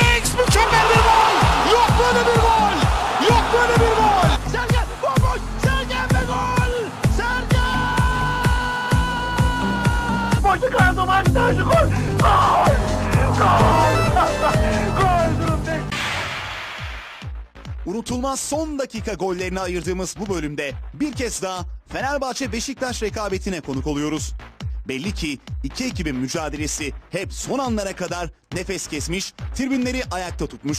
Alex mükemmel bir gol. Yok böyle bir gol. Yok böyle bir gol. Sergen bomboş. Sergen ve gol. Sergen. Boşu kaldı maçta. Gol. Gol. Gol. Gol. Unutulmaz son dakika gollerini ayırdığımız bu bölümde bir kez daha Fenerbahçe Beşiktaş rekabetine konuk oluyoruz. Belli ki iki ekibin mücadelesi hep son anlara kadar nefes kesmiş, tribünleri ayakta tutmuş.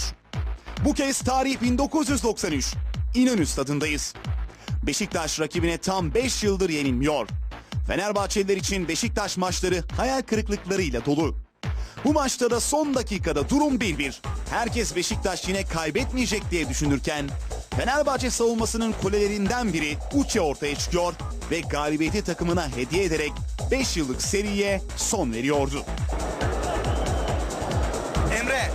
Bu kez tarih 1993. İnönü stadındayız. Beşiktaş rakibine tam 5 yıldır yenilmiyor. Fenerbahçeliler için Beşiktaş maçları hayal kırıklıklarıyla dolu. Bu maçta da son dakikada durum 1-1. Herkes Beşiktaş yine kaybetmeyecek diye düşünürken Fenerbahçe savunmasının kulelerinden biri Uçe ortaya çıkıyor ve galibiyeti takımına hediye ederek 5 yıllık seriye son veriyordu. Emre.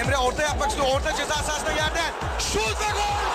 Emre orta yapmak istiyor. Orta ceza sahasına yerden. Şut ve! Gol!